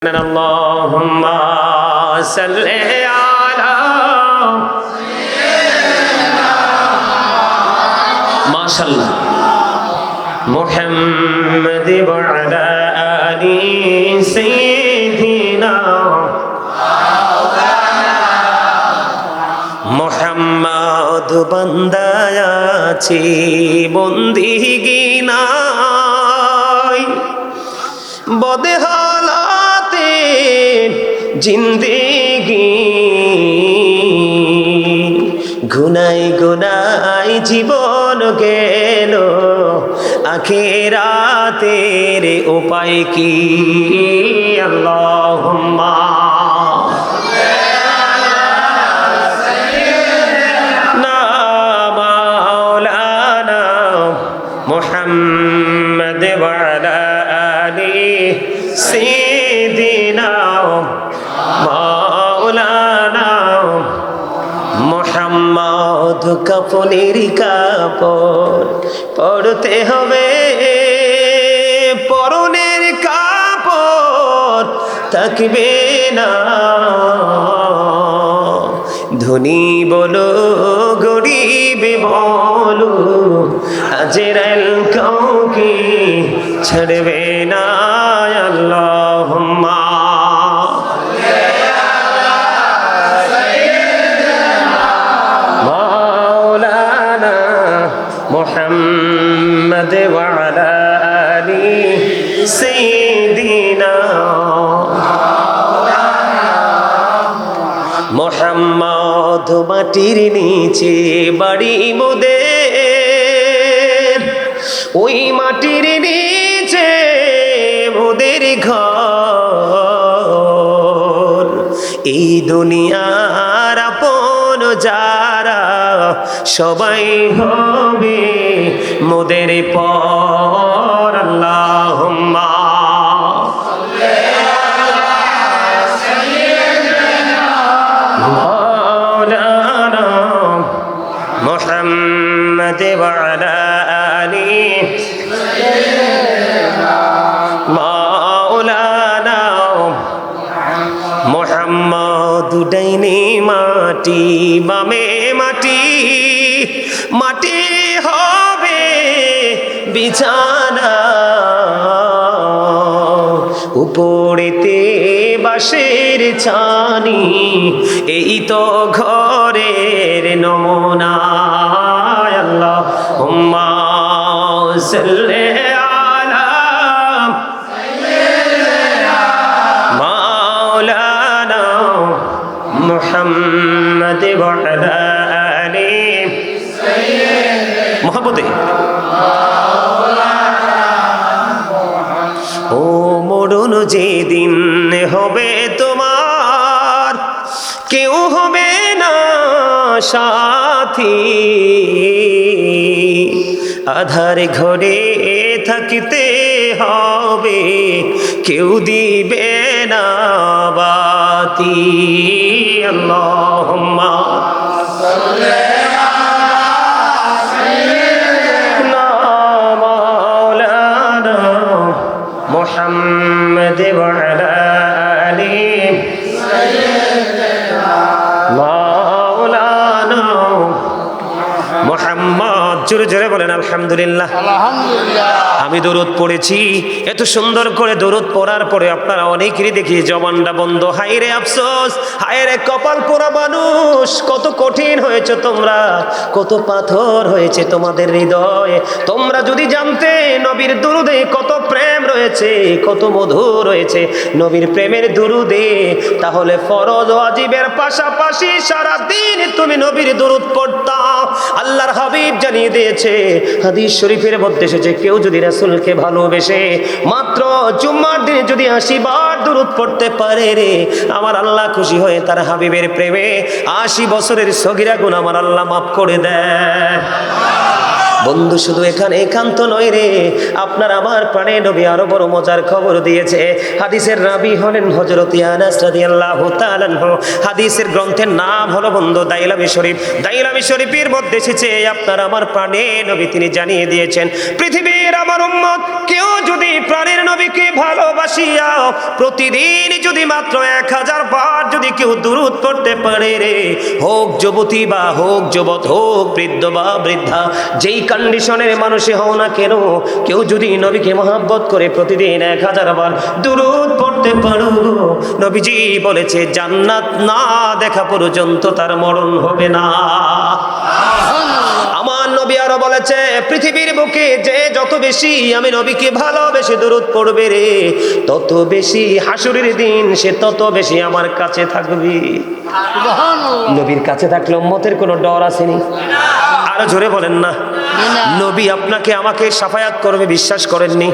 اللهم صل على ما شاء الله محمد وعلى آل سيدنا মোহাম্মদ বন্দায়াছি বন্দিগি নাই বদে হালাতে জিন্দেগি। গুনাই গুনাই জীবন গেল আখেরাতের উপায় কি? মাওলানা মুহাম্মদ ওয়ালা আলি সিদিনা কাপনের কাপড় পড়তে হবে। পরনের কাপড় থাকবে না। ধনী বলো, গরিব বলো আজরাল কাউকে ছাড়বে না। আল্লাহুম্মা محمد وعلى آل سيدنا মোহাম্মদ মাটির নিচে বাড়ি মোদের ওই মাটির নিচে মোদের ঘর এই দুনিয়ার আপন যারা সবাই হবে মোদের পর আল্লাহুম্মা مولانا محمد وعلى آله مولانا মোহাম্মদ ডাইনে মাটি উপরেতে বাসের ছানি এই তো ঘরের নমুনা আল্লাহ হুম্মা সাল্লি সাথী। আধার ঘরে থাকতে হবে কেউ দিবে না বাতি। আল্লাহুম্মা না মাওলানা মুহাম্মদ জোরে জোরে বলেন আলহামদুলিল্লাহ। আমি দরুদ পড়েছি। এত সুন্দর করে দরুদ পড়ার পরে আপনারা অনেকেরই দেখি জবানটা বন্ধ। হাই রে আফসোস হাই রে কপাল পোড়া মানুষ, কত কঠিন হয়েছে তোমরা, কত পাথর হয়েছে তোমাদের হৃদয়ে। তোমরা যদি জানতে নবীর দুরুদে কত প্রেম রয়েছে, কত মধু রয়েছে নবীর প্রেমের দুরুদে, তাহলে ফরজ ও আজীবের পাশাপাশি সারা দিন তুমি নবীর দুরুদ পড়তাম আল্লাহর হাবিব জানিয়ে দিয়েছে, হাদিস শরীফের মধ্যে এসেছে, কেউ যদি রাসূলকে ভালোবেসে মাত্র জুম্মার দিনে যদি আশি বার দূরত পড়তে পারে রে, আমার আল্লাহ খুশি হয়ে তার হাবিবের প্রেমে আশি বছরের সগিরা গুণ আমার আল্লাহ মাফ করে দেয়। বন্ধু, শুধু এখানে একান্ত নয় রে। আপনার আমার প্রাণে নবী আরও বড় মজার খবর দিয়েছে। হাদিসের রাবি হলেন হজরত আনাস রাদিয়াল্লাহু তাআলা। হাদিসের গ্রন্থের নাম হলো বন্ধু, দাইলামি শরীফ। দাইলামি শরীফের মধ্যে এসেছে, আপনার আমার প্রাণে নবী তিনি জানিয়ে দিয়েছেন, পৃথিবীর আমার উম্মত, কেউ যদি প্রাণের নবীকে ভালোবাসিয়া প্রতিদিন যদি মাত্র এক হাজার বার যদি কেউ দূরত পড়তে পারে রে। হোক যুবতী বা হোক যুবত, হোক বৃদ্ধ বা বৃদ্ধা, যেই কন্ডিশনের মানুষে হও না কেন? কেউ যদি নবীকে মহাব্বত করে প্রতিদিন এক হাজার বার দূরত পড়তে পারো নবীজি বলেছে জান্নাত না দেখা পর্যন্ত তার মরণ হবে না। আমার নবী আরও বলেছে পৃথিবীর বুকে যে যত বেশি আমি নবীকে ভালোবেসে দূরত পড়বে রে তত বেশি হাসুরের দিন সে তত বেশি আমার কাছে থাকবে। নবীর কাছে থাকলে উম্মতের কোনো ডর আসেনি। আরও জোরে বলেন না। নবী আপনাকে আমাকে সাফায়াত করবে বিশ্বাস করেননি।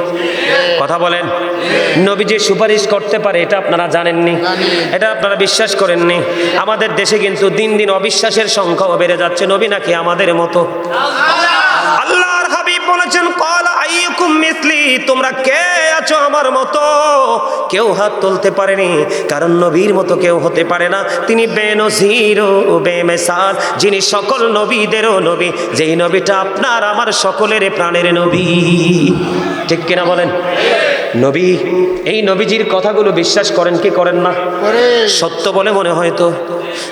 কথা বলেন। নবী যে সুপারিশ করতে পারে এটা আপনারা জানেননি। এটা আপনারা বিশ্বাস করেননি। আমাদের দেশে কিন্তু দিন দিন অবিশ্বাসের সংখ্যাও বেড়ে যাচ্ছে। নবী নাকি আমাদের মতো? আল্লাহর হাবিব বলেছেন কল আইয়ুকুম মিসলি তোমরা কে আছো আমার মতো? কেউ হাত তুলতে পারেনি কারণ নবীর মতো কেউ হতে পারে না। তিনি বেনজির ও বেমেসাল যিনি সকল নবীদেরও নবী। যেই নবীটা আপনার আমার সকলের প্রাণের নবী। ঠিক কিনা বলেন? নবী এই নবীজির কথাগুলো বিশ্বাস করেন কি করেন না? সত্য বলে মনে হয় তো।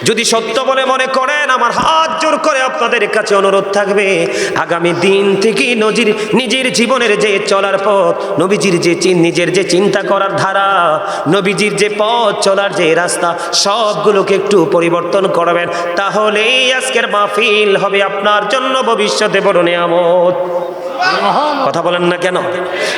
যদি সত্য বলে মনে করেন, আমার হাত জোর করে আপনাদের কাছে অনুরোধ থাকবে। আগামী দিন থেকে নজির, নিজের জীবনের যে চলার পথ, নবীজির যে নিজের যে চিন্তা করার ধারা, নবীজির যে পথ চলার যে রাস্তা, সবগুলোকে একটু পরিবর্তন করবেন। তাহলেই আজকের মাহফিল হবে আপনার জন্য ভবিষ্যতে বড় নিয়ামত। কথা বলেন না কেন?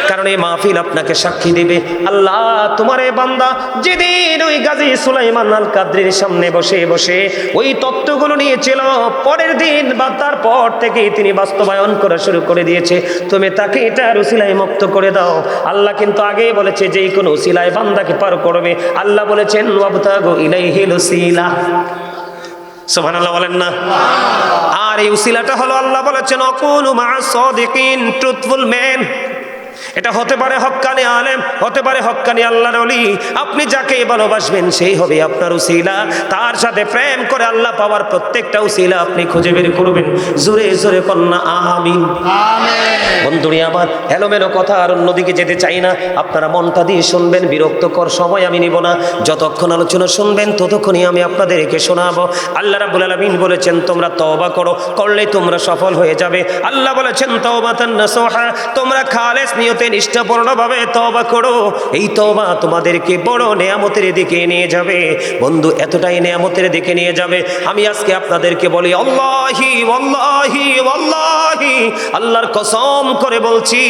কারণ এই মাহফিল আপনাকে সাক্ষী দিবে। আল্লাহ, তোমার এই বান্দা, যেদিন ওই গাজী সুলাইমান আল কাদ্রির সামনে বসে বসে ওই তত্ত্বগুলো নিয়েছিল, পরের দিন বা তারপর থেকে তিনি বাস্তবায়ন করা শুরু করে দিয়েছে। তুমি তাকে এটা রুসিলাই মুক্ত করে দাও। আল্লাহ কিন্তু আগেই বলেছে যে কোনো উসিলায় বান্দাকে পার করবে। আল্লাহ বলেছেন, ওয়াবতাগু বলেন না? আর এই উসিলাটা হলো আল্লাহ বলেছেন অকুল ট্রুথফুল ম্যান। এটা হতে পারে হকানি আলেম, হতে পারে হক্কানি আল্লাহর অলি আপনি যাকে ভালোবাসবেন, সেই হবে আপনার উসিলা। তার সাথে প্রেম করে আল্লাহ পাওয়ার প্রত্যেকটা উসিলা আপনি খুঁজে বের করবেন। জোরে জোরে কন্যা আমিন। বন্ধুরি আমার, এলোমেলো কথা আর অন্যদিকে যেতে চাই না। আপনারা মনটা দিয়ে শুনবেন, বিরক্তকর সময় আমি নিব না। যতক্ষণ আলোচনা শুনবেন, ততক্ষণই আমি আপনাদেরকে শোনাবো। আল্লাহ রাব্বুল আলামিন বলেছেন, তোমরা তওবা করো, করলে তোমরা সফল হয়ে যাবে। আল্লাহ বলেছেন তওবাতান তোমরা খালেস নিয়তে নিষ্ঠাপূর্ণভাবে তওবা করো। এই তওবা তোমাদেরকে বড় নেয়ামতের দিকে নিয়ে যাবে। বন্ধু, এতটাই নেয়ামতের দিকে নিয়ে যাবে। আমি আজকে আপনাদেরকে বলি, আল্লাহি ওয়াল্লাহি ওয়াল্লাহি আল্লাহর কসম করে বলছি,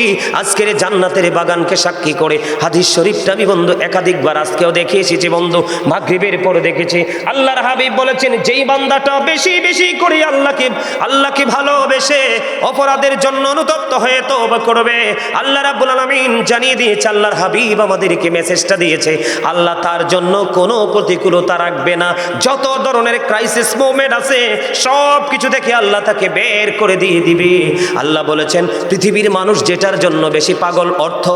আজকের জান্নাতের বাগানকে সাক্ষী করে হাদিস শরীফটা আমি বন্ধু একাধিকবার আজকেও দেখে এসেছি বন্ধু, মাগরিবের পরে দেখেছি। আল্লাহর হাবিব বলেছেন, যেই বান্দাটা বেশি বেশি করে আল্লাহকে আল্লাহকে ভালোবেসে অপরাধের জন্য অনুতপ্ত হয়ে তওবা করবে, আল্লাহ রাব্বুল আলামিন জানিয়ে দিয়েছে, আল্লাহর হাবিব আমাদেরকে মেসেজটা দিয়েছে, আল্লাহ তার জন্য কোনো প্রতিকূলতা রাখবে না। যত ধরনের ক্রাইসিস মোমেন্ট আছে সব কিছু থেকে আল্লাহ তাকে বের করে দিয়ে দিবে। আল্লাহ বলেছেন পৃথিবীর মানুষ যেটার জন্য বেশি পাগল অর্থ?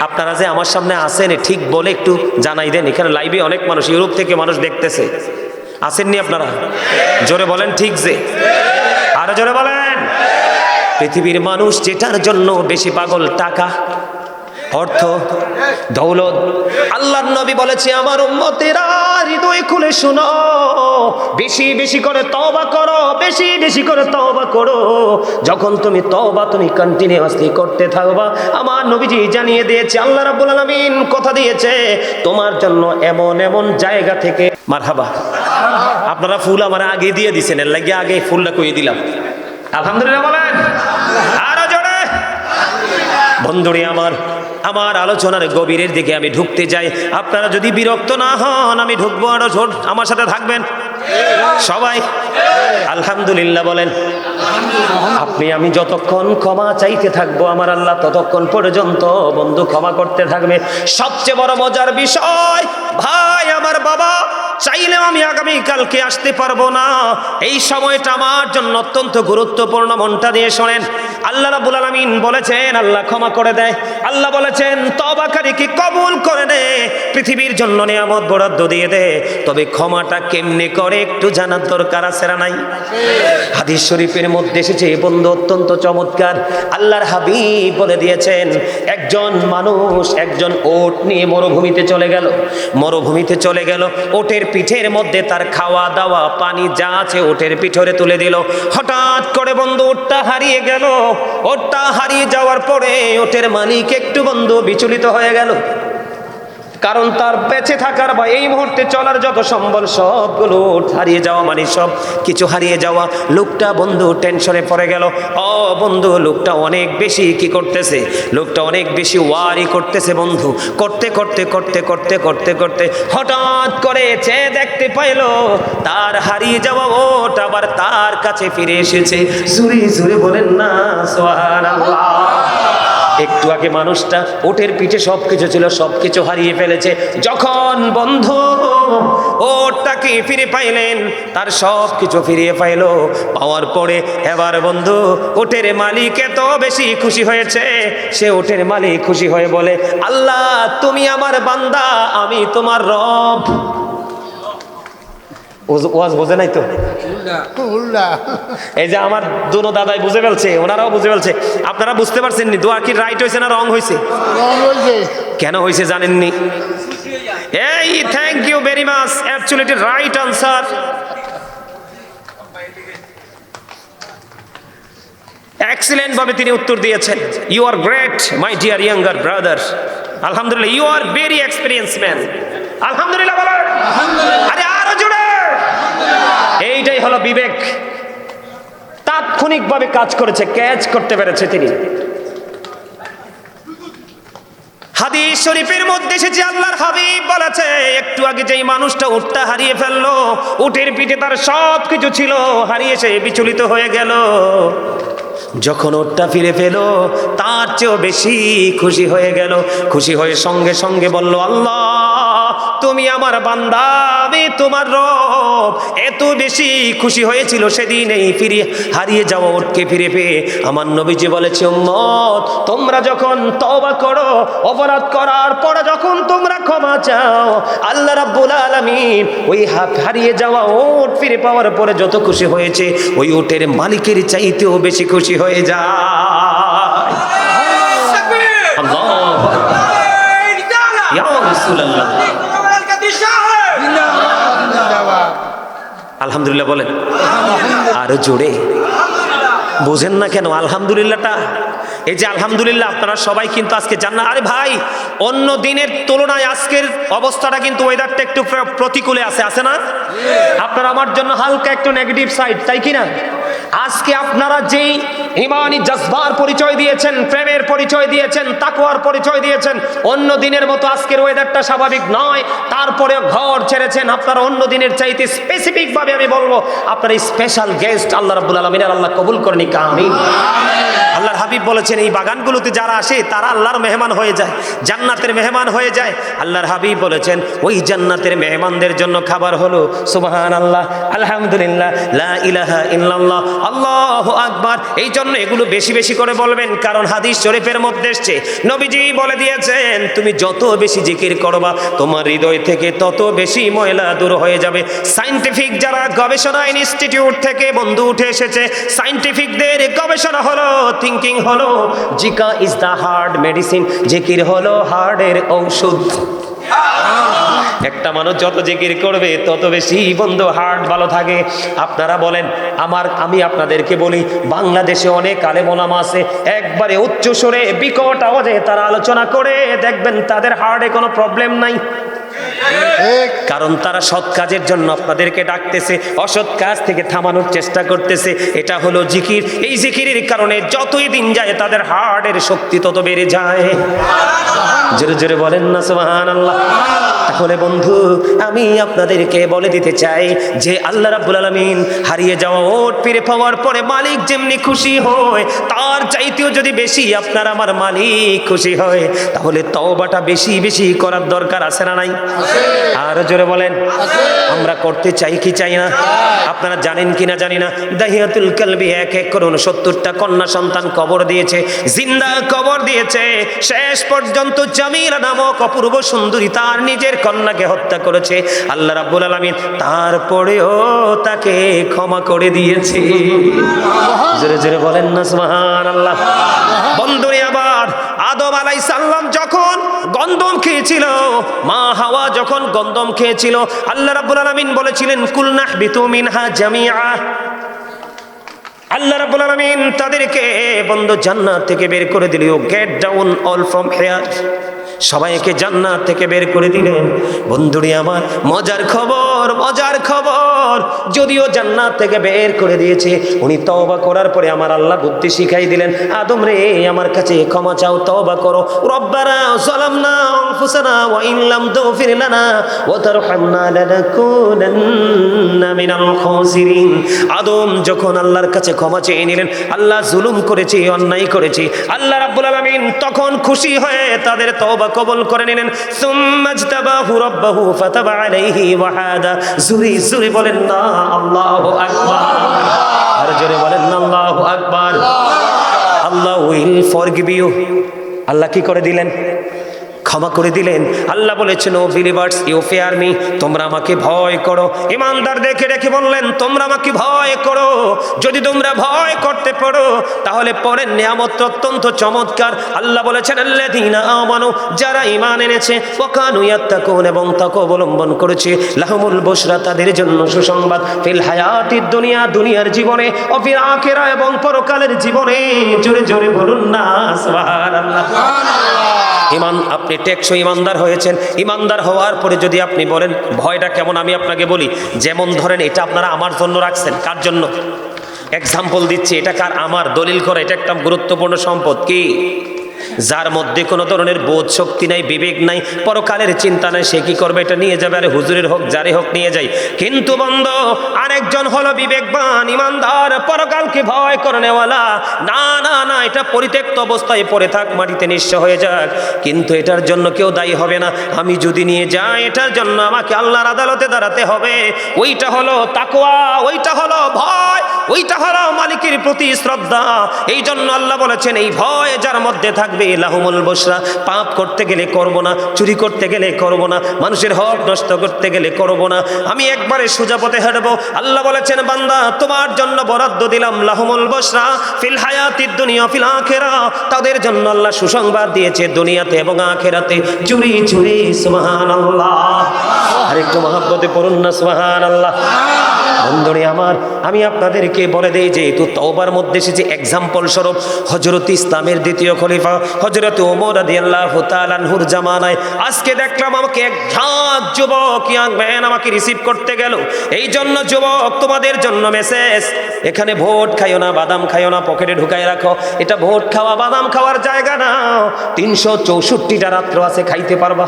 আপনারা যে আমার সামনে আসেন ঠিক বলে একটু জানাই দেন। এখানে লাইভে অনেক মানুষ ইউরোপ থেকে মানুষ দেখতেছে। আসেননি আপনারা? জোরে বলেন ঠিক যে। আরও জোরে বলেন। পৃথিবীর মানুষ যেটার জন্য বেশি পাগল টাকা। অর্থ, দৌলত। আল্লাহর নবী বলেছে, আমার উম্মতেরা হৃদয় খুলে শুনো। বেশি বেশি করে তওবা করো, বেশি বেশি করে তওবা করো। যখন তুমি তওবা, তুমি কন্টিনিউয়াসলি করতে থাকবা। আমার নবীজি জানিয়ে দিয়েছে, আল্লাহ রাব্বুল আলামিন কথা দিয়েছে, তোমার জন্য এমন এমন জায়গা থেকে মারহাবা। আপনারা ফুল আমার আগে দিয়ে দিছেন, এর লাগে আগে ফুলটা কইয়ে দিলাম। আলহামদুলিল্লাহ বলেন। আরও জোরে। বন্ধুরে আমার আমার আলোচনার গভীরের দিকে আমি ঢুকতে যাই। আপনারা যদি বিরক্ত না হন, আমি ঢুকবো আরও আমার সাথে থাকবেন? সবাই? আলহামদুলিল্লাহ বলেন। আপনি আমি যতক্ষণ ক্ষমা চাইতে থাকব, আমার আল্লাহ ততক্ষণ পর্যন্ত বন্ধু ক্ষমা করতে থাকবে। সবচেয়ে বড় মজার বিষয়, ভাই, আমার বাবা, চাইলেও আমি আগামী কালকে আসতে পারব না। এই সময়টা আমার জন্য অত্যন্ত গুরুত্বপূর্ণ, মনটা দিয়ে শোনেন। আল্লাহ রাবুল আলমিন বলেছেন, আল্লাহ ক্ষমা করে দেয়। আল্লাহ বলেছেন, তবাকারীকে কবুল করে দে পৃথিবীর জন্য নিয়ামত বরাদ্দ দিয়ে দে। তবে ক্ষমাটা কেমনে করে একটু জানার দরকার আছে না নাই? হাদিস শরীফের মধ্যে এসেছে বন্ধু অত্যন্ত চমৎকার। আল্লাহর হাবিব বলে দিয়েছেন, একজন মানুষ একজন ওট নিয়ে মরুভূমিতে চলে গেল। মরুভূমিতে চলে গেল, ওটের পিঠের মধ্যে তার খাওয়া দাওয়া, পানি যা আছে ওটের পিঠরে তুলে দিল। হঠাৎ করে বন্ধু ওটটা হারিয়ে গেল। ওটটা হারিয়ে যাওয়ার পরে ওটের মালিক একটু বন্ধু বিচলিত হয়ে গেল। কারণ তার বেঁচে থাকার বা এই মুহূর্তে চলার যত সম্বল সবগুলো হারিয়ে যাওয়া মানে সব কিছু হারিয়ে যাওয়া। লোকটা বন্ধু, টেনশনে পড়ে গেল। অ বন্ধু, লোকটা অনেক বেশি কি করতেছে? লোকটা অনেক বেশি ওয়ারি করতেছে বন্ধু। করতে করতে করতে করতে করতে করতে হঠাৎ করে চেয়ে দেখতে পাইল, তার হারিয়ে যাওয়া ওট আবার তার কাছে ফিরে এসেছে। জুড়ে জুড়ে বলেন না সোহান একটু আগে মানুষটা ওটের পিঠে সব কিছু ছিল সব কিছু হারিয়ে ফেলেছে। যখন বন্ধু ওটাকে ফিরে পাইলেন, তার সব কিছু ফিরিয়ে পাইল। পাওয়ার পরে এবার বন্ধু ওটের মালিক এত বেশি খুশি হয়েছে, সে ওটের মালিক খুশি হয়ে বলে, আল্লাহ, তুমি আমার বান্দা, আমি তোমার রব। ওয়াজ বোঝে নাই তো? এই যে আমার দুনো দাদাই বুঝে ফেলছে ওনারাও বুঝে ফেলছে। আপনারা বুঝতে পারছেন নি দোয়া কি রাইট হয়েছে না রং হয়েছে কেন হয়েছে জানেননি? এই thank you very much actually right answer excellent ভাবে তিনি উত্তর দিয়েছেন। You are great my dear younger brother আলহামদুলিল্লাহ you are very experience man আলহামদুলিল্লাহ। আরে এইটাই হলো বিবেক। তাৎক্ষণিকভাবে কাজ করেছে, ক্যাচ করতে পেরেছে তিনি। হাদিস শরীফের মধ্যে এসেছে, আল্লাহর হাবিব বলেছে, একটু আগে যেই মানুষটা উঠটা হারিয়ে ফেলল, উটের পিঠে তার সব কিছু ছিল, হারিয়ে সে বিচলিত হয়ে গেল। যখন ওটটা ফিরে পেল, তার চেয়েও বেশি খুশি হয়ে গেল। খুশি হয়ে সঙ্গে সঙ্গে বলল, আল্লাহ, তুমি আমার বান্দা, আমি তোমার রব। এত বেশি খুশি হয়েছিল সেদিন এই ফিরে হারিয়ে যাওয়া ওটকে ফিরে পেয়ে। আমার নবীজি বলেছে, উম্মত, তোমরা যখন তবা করো, অপরাধ করার পরে যখন তোমরা ক্ষমা চাও, আল্লাহ রাব্বুল আলামিন ওই হারিয়ে যাওয়া ওট ফিরে পাওয়ার পরে যত খুশি হয়েছে, ওই ওটের মালিকের চাইতেও বেশি খুশি হয়ে যায়। আলহামদুলিল্লাহ বলেন। আরও জোরে। বোঝেন না কেন, আলহামদুলিল্লাহটা। এই যে আলহামদুলিল্লাহ, আপনারা সবাই কিন্তু আজকে জান্নাত। আরে ভাই, অন্য দিনের তুলনায় আজকের অবস্থাটা কিন্তু ওয়েদারটা একটু প্রতিকূলে আছে আছে না? আপনারা আমার জন্য হালকা একটু নেগেটিভ সাইড তাই কি না? আজকে আপনারা যেই ইমানি জজবার পরিচয় দিয়েছেন, প্রেমের পরিচয় দিয়েছেন তাকুয়ার পরিচয় দিয়েছেন। অন্য দিনের মতো আজকের ওয়েদারটা স্বাভাবিক নয়। তারপরে ঘর ছেড়েছেন। আপনারা অন্য দিনের চাইতে স্পেসিফিক ভাবে আমি বলব, আপনার এই স্পেশাল গেস্ট আল্লাহ রাব্বুল আলামিনের আল্লাহ কবুল করেনি কামিন আল্লাহর হাবিব বলেছেন, এই বাগানগুলোতে যারা আসে, তারা আল্লাহর মেহমান হয়ে যায়, জান্নাতের মেহমান হয়ে যায়। আল্লাহর হাবিব বলেছেন, ওই জান্নাতের মেহমানদের জন্য খাবার হলো সুবহান আল্লাহ আলহামদুলিল্লাহ, লা ইলাহা ইল্লাল্লাহ, আল্লাহু আকবার। এই জন্য এগুলো বেশি বেশি করে বলবেন, কারণ হাদিস শরীফের মধ্যে এসছে। নবীজি বলে দিয়েছেন, তুমি যত বেশি জিকির করবা, তোমার হৃদয় থেকে তত বেশি ময়লা দূর হয়ে যাবে। সাইন্টিফিক যারা গবেষণা ইনস্টিটিউট থেকে বন্ধু উঠে এসেছে সাইন্টিফিকদের গবেষণা হলো থিঙ্কিং হলো, জিকা ইজ দ্য হার্ড মেডিসিন। জিকির হলো হার্টের ঔষধ। একটা মানুষ যত জিকির করবে তত বেশি বন্ধু হার্ট ভালো থাকে। আপনারা বলেন আমার আমি আপনাদেরকে বলি বাংলাদেশে অনেক আলেমোলামা আছে একবারে উচ্চ স্বরে বিকট আওয়াজে তারা আলোচনা করে দেখবেন তাদের হার্টে কোনো প্রবলেম নাই। কারণ তারা সৎ কাজের জন্য আপনাদেরকে ডাকতেছে অসৎ কাজ থেকে থামানোর চেষ্টা করতেছে। এটা হলো জিকির। এই জিকিরের কারণে যতই দিন যায় তাদের হার্টের শক্তি তত বেড়ে যায়। জোরে জোরে বলেন না, সুবহানাল্লাহ। তাহলে বন্ধু, আমি আপনাদেরকে বলে দিতে চাই যে আল্লাহ রাব্বুল আলামিন হারিয়ে যাওয়া ওট ফিরে পাওয়ার পরে মালিক যেমনি খুশি হয়, তার চাইতেও যদি বেশি আপনার আমার মালিক খুশি হয়, তাহলে তওবাটা বেশি বেশি করার দরকার আছে না নাই? আর জোরে বলেন, আমরা করতে চাই কি চাই না? আপনারা জানেন কি না জানি না? দাহিয়াতুল কালবি এক এক করে সত্তরটা কন্যা সন্তান কবর দিয়েছে, জিন্দা কবর দিয়েছে, শেষ পর্যন্ত জামিলা নামক অপূর্ব সুন্দরী তার নিজের কন্যাকে হত্যা করেছে। আল্লাহ রাব্বুল আলামিন তারপরেও তাকে ক্ষমা করে দিয়েছে। জোরে জোরে বলেন না, সুবহানাল্লাহ। বন্ধুরে, আবার আদম আলাই সাল্লাম যখন গন্ধম খেয়েছিল, মা হাওয়া যখন গন্ধম খেয়েছিল, আল্লাহ রাব্বুল আলামিন বলেছিলেন কুলনাহ বিতু মিনহা জামিআ। আল্লাহ রাব্বুল আলামিন তাদেরকে বন্ধ, জান্নাত থেকে বের করে দিল। Get down all from here. সবাইকে জান্নাত থেকে বের করে দিলেন। বন্ধুরি আমার, মজার খবর মজার খবর। যদিও জান্নাত থেকে বের করে দিয়েছে, উনি তওবা করার পরে আমার আল্লাহ বুদ্ধি শিখাই দিলেন, আদম রে, আমার কাছে ক্ষমা চাও, তওবা করো। রব্বানা যালামনা আনফুসানা ওয়া ইন লাম তাগফির লানা ওয়া তারহামনা লানাকুনান্না মিনাল খাসিরিন। আদম যখন আল্লাহর কাছে ক্ষমা চেয়ে নিলেন, আল্লাহ জুলুম করেছি, অন্যায় করেছি, আল্লাহ রাব্বুল আলামিন তখন খুশি হয়ে তাদের তওবা কবুল করে নিলেন। সুম্মাজতাবাহু রাব্বাহু ফাতাবা আলাইহি ওয়া হাদা জুরি জুরি বলেন, না, আল্লাহু আকবার। আর জোরে বলেন না আল্লাহু আকবার। Allah will forgive you. আল্লাহ কি করে দিলেন? ক্ষমা করে দিলেন। আল্লাহ বলেছেন, O believers you fear me তোমরা আমাকে ভয় করো। ইমানদার দেখে রেখে বললেন, তোমরা আমাকে ভয় করো। যদি তোমরা ভয় করতে পারো তাহলে পরের নিয়ামত অত্যন্ত চমৎকার। আল্লাহ বলেছেন আমানু, যারা ঈমান এনেছে, ওয়াকানু ইয়াত্তাকুন এবং তাকে অবলম্বন করেছে, লাহুমুল বুশরা, তাদের জন্য সুসংবাদ। ফিল হায়াতিদ দুনিয়া, দুনিয়ার জীবনে ফিল আখিরা এবং পরকালের জীবনে। জোরে জোরে বলুন না সুবহানাল্লাহ। ইমান, আপনি টেকসই ইমানদার হয়েছেন। ইমানদার হওয়ার পরে যদি আপনি বলেন, ভয়টা কেমন? আমি আপনাকে বলি, যেমন ধরেন এটা আপনারা আমার জন্য রাখছেন, কার জন্য? এক্সাম্পল দিচ্ছি, এটা কার? আমার, দলিল করে, এটা একটা গুরুত্বপূর্ণ সম্পদ, কি? যার মধ্যে কোনো ধরনের বোধ শক্তি নাই, বিবেক নাই, পরকালের চিন্তা নাই, সে কি করবে? এটা নিয়ে যাবে, আরে হুজুরের হোক, যারে হোক নিয়ে যাই। কিন্তু বন্ধ, আরেকজন হলো বিবেকবান, ইমানদার, পরকালকে ভয় করে নেওয়ালা না না না, এটা পরিত্যক্ত অবস্থায় পড়ে থাক, মাটিতে নিঃস্ব হয়ে যাক। কিন্তু এটার জন্য কেউ দায়ী হবে না। আমি যদি নিয়ে যাই, এটার জন্য আমাকে আল্লাহর আদালতে দাঁড়াতে হবে। ওইটা হলো তাকওয়া, ওইটা হলো ভয় ওইটা হলো মালিকের প্রতি শ্রদ্ধা। এই জন্য আল্লাহ বলেছেন, এই ভয় যার মধ্যে থাকবে, লাহুমুল বসরা পাপ করতে গেলে করব না, চুরি করতে গেলে করব না, মানুষের হক নষ্ট করতে গেলে করব না, আমি একবারে সোজা পথে হাঁটবো। আল্লাহ বলেছেন, বান্দা, তোমার জন্য বরাদ্দ দিলাম লাহুমুল বসরা ফিল হায়াতিদ দুনিয়া, ফিল আখেরা। তাদের জন্য আল্লাহ সুসংবাদ দিয়েছে দুনিয়াতে এবং আখেরাতে। চুরি চুরি সুহান আল্লাহ আরেকটু মহাব্বতে পড়ুন না, সুবহানাল্লাহ। বন্ধুরে আমার, আমি আপনাদেরকে বলে দেয় যে তো তওবার মধ্যে এসেছে এক্সাম্পল স্বরূপ হজরত ইসলামের দ্বিতীয় খলিফা হজরত ওমর রাদিয়াল্লাহু তাআলা আনহুর জামানায়। আজকে দেখলাম আমাকে এক ঝাঁক যুবক, ইয়াং ম্যান আমাকে রিসিভ করতে গেল। এই জন্য যুবক, তোমাদের জন্য মেসেজ এখানে ভোট খাইও না, বাদাম খাইও না পকেটে ঢুকাই রাখো। এটা ভোট খাওয়া, বাদাম খাওয়ার জায়গা না। তিনশো চৌষট্টিটা রাত্র আছে, খাইতে পারবা।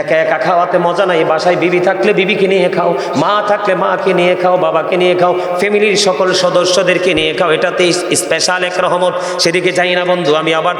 একা একা খাওয়াতে মজা নাই, বাসায় বিবি থাকলে বিবিকে নিয়ে খাও, মা থাকলে মাকে নিয়ে খাও, বাবাকে নিয়ে খাও, ফ্যামিলির সকল সদস্যদেরকে নিয়ে খাও এটাতে স্পেশাল এক রহমত। সেদিকে যাই না বন্ধু, আমি আবার